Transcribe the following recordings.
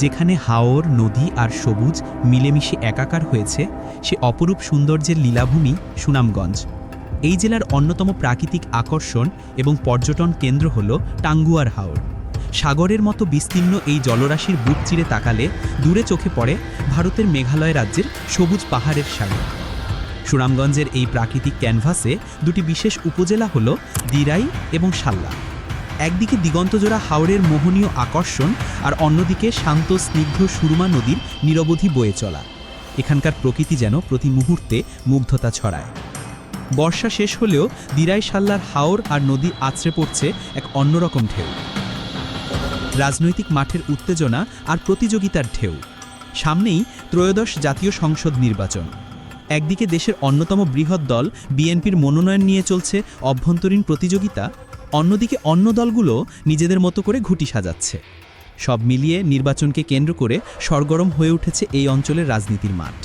যেখানে হাওর, নদী আর সবুজ মিলেমিশে একাকার হয়েছে, সে অপরূপ সৌন্দর্যের লীলাভূমি সুনামগঞ্জ। এই জেলার অন্যতম প্রাকৃতিক আকর্ষণ এবং পর্যটন কেন্দ্র হল টাঙ্গুয়ার হাওর। সাগরের মতো বিস্তীর্ণ এই জলরাশির বুক চিরে তাকালে দূরে চোখে পড়ে ভারতের মেঘালয় রাজ্যের সবুজ পাহাড়ের সাগর সুনামগঞ্জের এই প্রাকৃতিক ক্যানভাসে দুটি বিশেষ উপজেলা হল দিরাই এবং সাল্লা। একদিকে দিগন্তজোড়া হাওরের মোহনীয় আকর্ষণ আর অন্যদিকে শান্ত, স্নিগ্ধ সুরমা নদীর নিরবধি বয়ে চলা। এখানকার প্রকৃতি যেন প্রতি মুহূর্তে মুগ্ধতা ছড়ায়। বর্ষা শেষ হলেও দিরাই সাল্লার হাওর আর নদী আছড়ে পড়ছে এক অন্যরকম ঢেউ। রাজনৈতিক মাঠের উত্তেজনা আর প্রতিযোগিতার ঢেউ। সামনেই ত্রয়োদশ জাতীয় সংসদ নির্বাচন। একদিকে দেশের অন্যতম বৃহৎ দল বিএনপির মনোনয়ন নিয়ে চলছে অভ্যন্তরীণ প্রতিযোগিতা। অন্যদিকে অন্য দলগুলো নিজেদের মতো করে ঘুটি সাজাচ্ছে। সব মিলিয়ে নির্বাচনকে কেন্দ্র করে সরগরম হয়ে উঠেছে এই অঞ্চলের রাজনীতির মাঠ।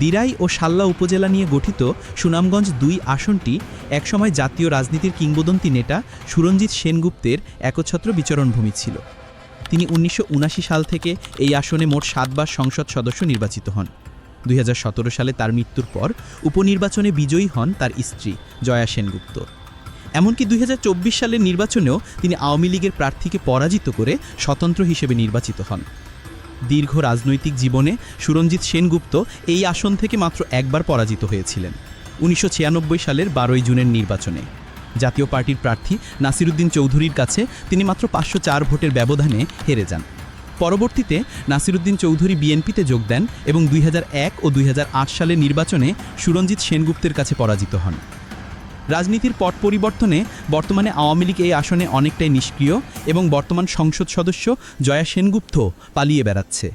দিরাই ও সাল্লা উপজেলা নিয়ে গঠিত সুনামগঞ্জ দুই আসনটি একসময় জাতীয় রাজনীতির কিংবদন্তি নেতা সুরঞ্জিত সেনগুপ্তের একচ্ছত্র বিচরণভূমি ছিল। তিনি উনিশশো সাল থেকে এই আসনে মোট সাতবার সংসদ সদস্য নির্বাচিত হন। দুই হাজার সতেরো সালে তার মৃত্যুর পর উপনির্বাচনে বিজয়ী হন তার স্ত্রী জয়া সেনগুপ্ত। এমনকি দুই হাজার চব্বিশ সালের নির্বাচনেও তিনি আওয়ামী লীগের প্রার্থীকে পরাজিত করে স্বতন্ত্র হিসেবে নির্বাচিত হন। দীর্ঘ রাজনৈতিক জীবনে সুরঞ্জিত সেনগুপ্ত এই আসন থেকে মাত্র একবার পরাজিত হয়েছিলেন, উনিশশো ছিয়ানব্বই সালের বারোই জুনের নির্বাচনে। জাতীয় পার্টির প্রার্থী নাসিরুদ্দিন চৌধুরীর কাছে তিনি মাত্র পাঁচশো চার ভোটের ব্যবধানে হেরে যান। পরবর্তীতে নাসিরুদ্দিন চৌধুরী বিএনপিতে যোগ দেন এবং দুই হাজার এক ও দুই হাজার আট সালের নির্বাচনে সুরঞ্জিত সেনগুপ্তের কাছে পরাজিত হন। রাজনীতির পট পরিবর্তনে বর্তমানে আওয়ামী লীগ এই আসনে অনেকটাই নিষ্ক্রিয় এবং বর্তমান সংসদ সদস্য জয়া সেনগুপ্ত পালিয়ে বেড়াচ্ছে।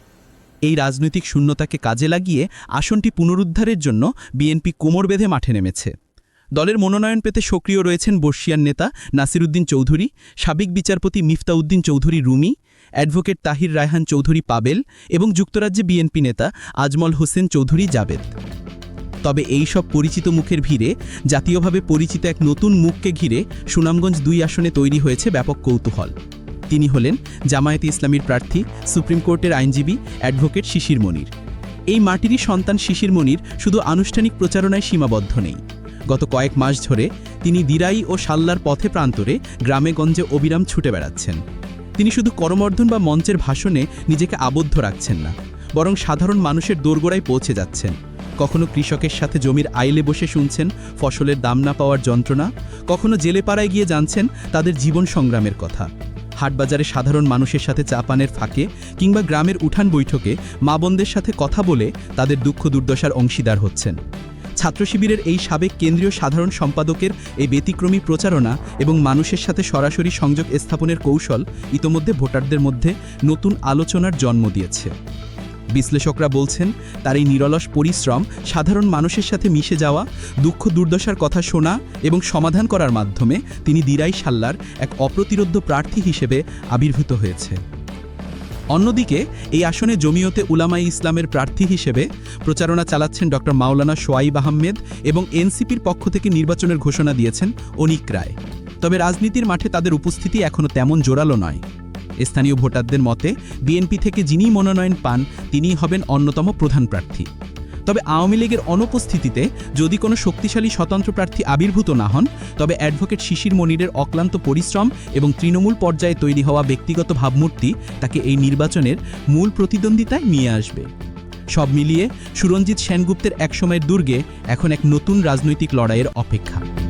এই রাজনৈতিক শূন্যতাকে কাজে লাগিয়ে আসনটি পুনরুদ্ধারের জন্য বিএনপি কোমর বেঁধে মাঠে নেমেছে। দলের মনোনয়ন পেতে সক্রিয় রয়েছেন বর্ষিয়ান নেতা নাসিরুদ্দিন চৌধুরী, সাবেক বিচারপতি মিফতাউদ্দিন চৌধুরী রুমি, অ্যাডভোকেট তাহির রায়হান চৌধুরী পাবেল এবং যুক্তরাজ্যে বিএনপি নেতা আজমল হোসেন চৌধুরী জাবেদ। তবে এই সব পরিচিত মুখের ভিড়ে, জাতীয়ভাবে পরিচিত এক নতুন মুখকে ঘিরে সুনামগঞ্জ দুই আসনে তৈরি হয়েছে ব্যাপক কৌতূহল। তিনি হলেন জামায়াতে ইসলামীর প্রার্থী, সুপ্রিম কোর্টের আইনজীবী অ্যাডভোকেট শিশির মনির। এই মাটিরই সন্তান শিশির মনির শুধু আনুষ্ঠানিক প্রচারণায় সীমাবদ্ধ নেই। গত কয়েক মাস ধরে তিনি দিরাই ও সাল্লার পথে প্রান্তরে গ্রামে গঞ্জে অবিরাম ছুটে বেড়াচ্ছেন। তিনি শুধু করমর্ধন বা মঞ্চের ভাষণে নিজেকে আবদ্ধ রাখছেন না, বরং সাধারণ মানুষের দোরগোড়ায় পৌঁছে যাচ্ছেন। কখনো কৃষকের সাথে জমির আইলে বসে শুনছেন ফসলের দাম না পাওয়ার যন্ত্রণা? কখনো জেলে পাড়ায় গিয়ে জানছেন তাদের জীবন সংগ্রামের কথা? হাটবাজারে সাধারণ মানুষের সাথে চা পানের ফাঁকে কিংবা গ্রামের উঠান বৈঠকে মা বোনদের সাথে কথা বলে তাদের দুঃখ দুর্দশার অংশীদার হচ্ছেন। ছাত্র শিবিরের এই সাবেক কেন্দ্রীয় সাধারণ সম্পাদকের এই ব্যতিক্রমী প্রচারণা এবং মানুষের সাথে সরাসরি সংযোগ স্থাপনের কৌশল ইতোমধ্যে ভোটারদের মধ্যে নতুন আলোচনার জন্ম দিয়েছে। বিশ্লেষকরা বলছেন, তার এই নিরলস পরিশ্রম সাধারণ মানুষের সাথে মিশে যাওয়া, দুঃখ দুর্দশার কথা শোনা এবং সমাধান করার মাধ্যমে তিনি দিরাই সাল্লার এক অপ্রতিরোধ্য প্রার্থী হিসেবে আবির্ভূত হয়েছে। অন্যদিকে, এই আসনে জমিয়তে উলামাই ইসলামের প্রার্থী হিসেবে প্রচারণা চালাচ্ছেন ডক্টর মাওলানা সোয়াইব আহমেদ এবং এনসিপির পক্ষ থেকে নির্বাচনের ঘোষণা দিয়েছেন অনিক রায়। তবে রাজনীতির মাঠে তাদের উপস্থিতি এখনও তেমন জোরালো নয়। স্থানীয় ভোটারদের মতে, বিএনপি থেকে যিনি মনোনয়ন পান, তিনিই হবেন অন্যতম প্রধান প্রার্থী। তবে আওয়ামী লীগের অনুপস্থিতিতে যদি কোনো শক্তিশালী স্বতন্ত্র প্রার্থী আবির্ভূত না হন, তবে অ্যাডভোকেট শিশির মনিরের অক্লান্ত পরিশ্রম এবং তৃণমূল পর্যায়ে তৈরি হওয়া ব্যক্তিগত ভাবমূর্তি তাকে এই নির্বাচনের মূল প্রতিদ্বন্দ্বিতায় নিয়ে আসবে। সব মিলিয়ে সুরঞ্জিত সেনগুপ্তের একসময়ের দুর্গে এখন এক নতুন রাজনৈতিক লড়াইয়ের অপেক্ষা।